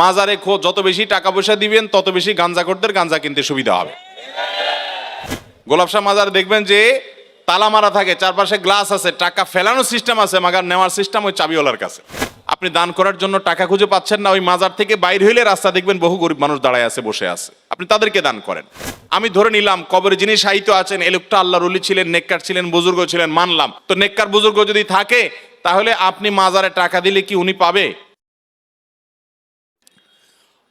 মাজারে খো যত বেশি টাকা পয়সা দিবেন, তত বেশি গাঞ্জা করতে গাঞ্জা কিনতে সুবিধা হবে। গোলাপ শাহ মাজার দেখবেন যে তালা মারা থাকে, চারপাশে গ্লাস আছে, টাকা ফেলানোর সিস্টেম আছে, মাগার নেওয়ার সিস্টেম ওই চাবিওয়ালার কাছে। আপনি দান করার জন্য টাকা খুঁজে পাচ্ছেন না, ওই মাজার থেকে বাইর হইলে রাস্তা দেখবেন বহু গরিব মানুষ দাঁড়ায় আছে, বসে আছে। আপনি তাদেরকে দান করেন। আমি ধরে নিলাম, কবরে যিনি সাহিত্য আছেন এ লোকটা আল্লাহ রুলি ছিলেন, নেককার ছিলেন, বুজুর্গ ছিলেন, মানলাম। তো নেককার বুজুর্গ যদি থাকে, তাহলে আপনি মাজারে টাকা দিলে কি উনি পাবে?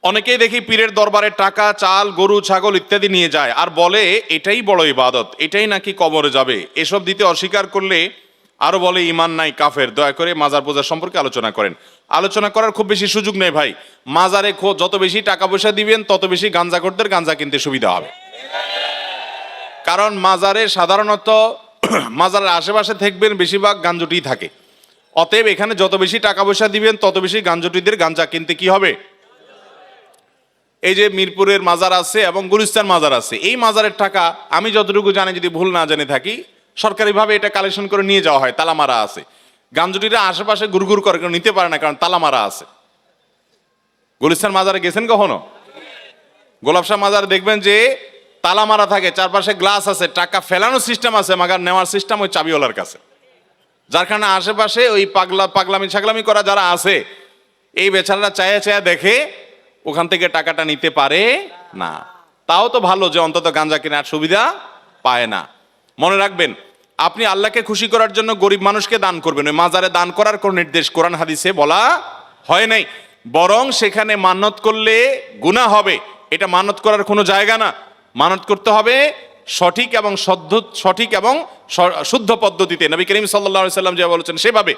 অনেকেই দেখি পীরের দরবারে টাকা, চাল, গরু, ছাগল ইত্যাদি নিয়ে যায় আর বলে, এটাই বড় ইবাদত, এটাই নাকি কবরে যাবে? এসব দিতে অস্বীকার করলে আরও বলে ইমান নাই, কাফের। দয়া করে মাজার পূজা সম্পর্কে আলোচনা করেন। আলোচনা করার খুব বেশি সুযোগ নেই ভাই। মাজারে যত বেশি টাকা পয়সা দিবেন, তত বেশি গাঞ্জা করতে গাঞ্জা কিনতে সুবিধা হবে। কারণ মাজারে সাধারণত মাজারের আশেপাশে থাকবেন, বেশিরভাগ গাঞ্জুটি থাকে। অতএব এখানে যত বেশি টাকা পয়সা দিবেন, তত বেশি গাঞ্জুটিদের গাঞ্জা কিনতে কি হবে? এই যে মিরপুরের মাজার আছে এবং গুলিস্তান মাজার আছে, এই মাজারের টাকা আমি যতটুকু জানি যদি ভুল না জেনে থাকি, সরকারিভাবে এটা কালেকশন করে নিয়ে যাওয়া হয়, তালামারা আছে। গামজুটিরা আশেপাশে গুরগুর করে নিতে পারে না, কারণ তালামারা আছে। গুলিস্তান মাজারে গেছেন কখনো? গোলাপ শাহ মাজার দেখবেন যে তালা মারা থাকে, চারপাশে গ্লাস আছে, টাকা ফেলানোর সিস্টেম আছে, মাগার নেওয়ার সিস্টেম ওই চাবিওয়ালার কাছে। যার কারণে আশেপাশে ওই পাগলা পাগলামি ছাগলামি করা যারা আছে, এই বেচারারা চায়া চায়া দেখে ওখান থেকে টাকাটা নিতে পারে না। তাও তো ভালো যে অন্তত গাঞ্জা কেনার সুবিধা পায় না। মনে রাখবেন, আপনি আল্লাহকে খুশি করার জন্য গরিব মানুষকে দান করবেন, ওই মাজারে দান করার কোন নির্দেশ কোরআন হাদিসে বলা হয় নাই। বরং সেখানে মানত করলে গুনাহ হবে। এটা মানত করার কোনো জায়গা না। মানত করতে হবে সঠিক এবং সঠিক এবং শুদ্ধ পদ্ধতিতে। নবী করিম সাল্লা সাল্লাম যে বলেছেন, সেভাবে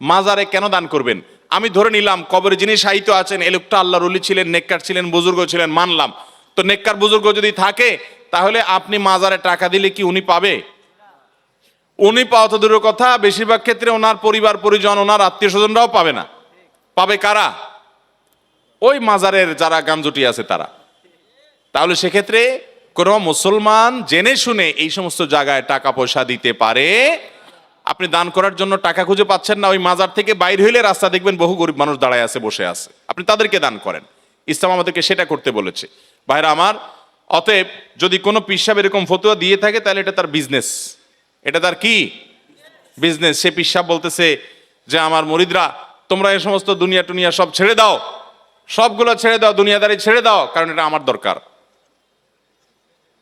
মাজারে কেন দান করবেন? আমি ধরে নিলাম, কবরে যিনি সাহিত্য আছেন এ লোকটা আল্লাহ রুলি ছিলেন, নেককার ছিলেন, বুজুর্গ ছিলেন, মানলাম। তো নেককার বুজুর্গ যদি থাকে, তাহলে আপনি মাজারে টাকা দিলে কি উনি পাবে? উনি পাওয়া তো দূরের কথা, বেশিরভাগ ক্ষেত্রে ওনার পরিবার, পরিজন, ওনার আত্মীয় স্বজনরাও পাবে না। পাবে কারা? ওই মাজারের যারা গামজুটি আছে তারা। তাহলে সেক্ষেত্রে কোনো মুসলমান জেনে শুনে এই সমস্ত জায়গায় টাকা পয়সা দিতে পারে আপনি দান করার জন্য টাকা খুঁজে পাচ্ছেন না, ওই মাজার থেকে বাইর হইলে রাস্তা দেখবেন বহু গরিব মানুষ দাঁড়ায় আছে, বসে আছে। আপনি তাদেরকে দান করেন। ইসলাম আমাদেরকে সেটা করতে বলেছে। ভাইরা আমার, অতএব যদি কোনো পিসাব এরকম ফতুয়া দিয়ে থাকে, তাহলে এটা তার বিজনেস এটা তার কি? বিজনেস সে পিসাব বলতেছে যে, আমার মরিদরা, তোমরা এই সমস্ত দুনিয়া টুনিয়া সব ছেড়ে দাও। সবগুলো ছেড়ে দাও, দুনিয়াদারি ছেড়ে দাও, কারণ এটা আমার দরকার।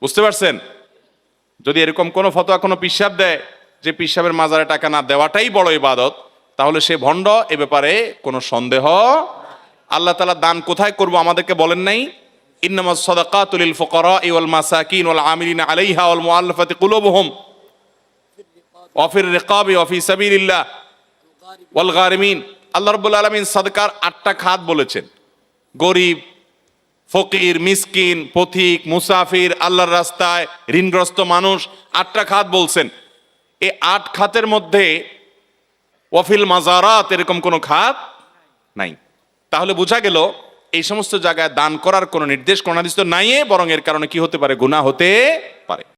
বুঝতে পারছেন? যদি এরকম কোনো ফতোয়া কোনো পিসাব দেয় যে পিসাবের মাজারে টাকা না দেওয়াটাই বড় ইবাদত, তাহলে সে ভণ্ড, এ ব্যাপারে কোনো সন্দেহ আল্লাহ তালা দান কোথায় করব আমাদেরকে বলেন নাই? ইন্নামা সাদাকাতুল লিল ফুকারা ওয়াল মাসাকিন ওয়াল আমিলিনা আলাইহা ওয়াল মুআল্লাফাতি কুলুবুহুম ওয়াফির রিকাবি ওয়াফি সাবিলিল্লাহ ওয়াল গারিমিন। আল্লাহ রাব্বুল আলামিন সাদকার আটটা খাত বলেছেন। গরিব, ফকির, মিসকিন, পথিক, মুসাফির, আল্লাহর রাস্তায় ঋণগ্রস্ত মানুষ আটটা খাত বলছেন। এই আট খাতের মধ্যে ওয়াফিল মাজারাত এরকম কোনো খাত নাই। তাহলে বোঝা গেল এই সমস্ত জায়গায় দান করার কোনো নির্দেশ, কোন নাই বরং এর কারণে কি হতে পারে? গুনাহ হতে পারে।